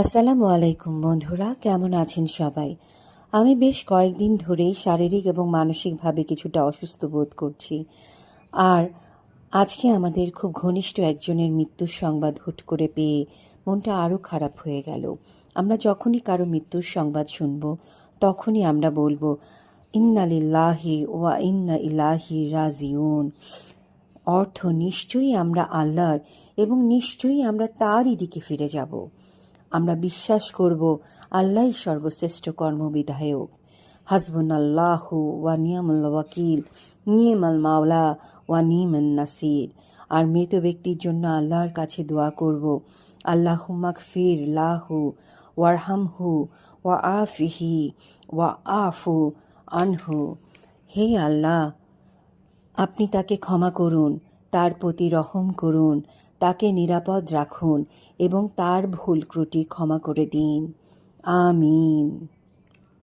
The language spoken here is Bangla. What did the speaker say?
আসসালামু আলাইকুম বন্ধুরা, কেমন আছেন সবাই? আমি বেশ কয়েকদিন ধরেই শারীরিক এবং মানসিকভাবে কিছুটা অসুস্থ বোধ করছি। আর আজকে আমাদের খুব ঘনিষ্ঠ একজনের মৃত্যুর সংবাদ হুট করে পেয়ে মনটা আরও খারাপ হয়ে গেল। আমরা যখনই কারও মৃত্যুর সংবাদ শুনব, তখনই আমরা বলব ইন্নালিল্লাহি ওয়া ইন্না ইলাহি রাজিউন। অর্থ নিশ্চয়ই আমরা আল্লাহর এবং নিশ্চয়ই আমরা তারই দিকে ফিরে যাব। আমরা বিশ্বাস করব, আল্লাহই সর্বশ্রেষ্ঠ কর্মবিধায়ক। আল্লাহ ওয়া নিয়ামুল ওয়াকিল, নিয়মাল মাওলা ওয়া নিয়মান নাসির। আর মৃত ব্যক্তির জন্য আল্লাহর কাছে দোয়া করব আল্লাহ মাগফির লাহু ওয়ারহামহু ওয়া আফিহি ওয়া আফু আনহু। হে আল্লাহ, আপনি তাকে ক্ষমা করুন তার প্রতি রহম করুন, তাকে নিরাপদ রাখুন এবং তার ভুল ত্রুটি ক্ষমা করে দিন। আমিন।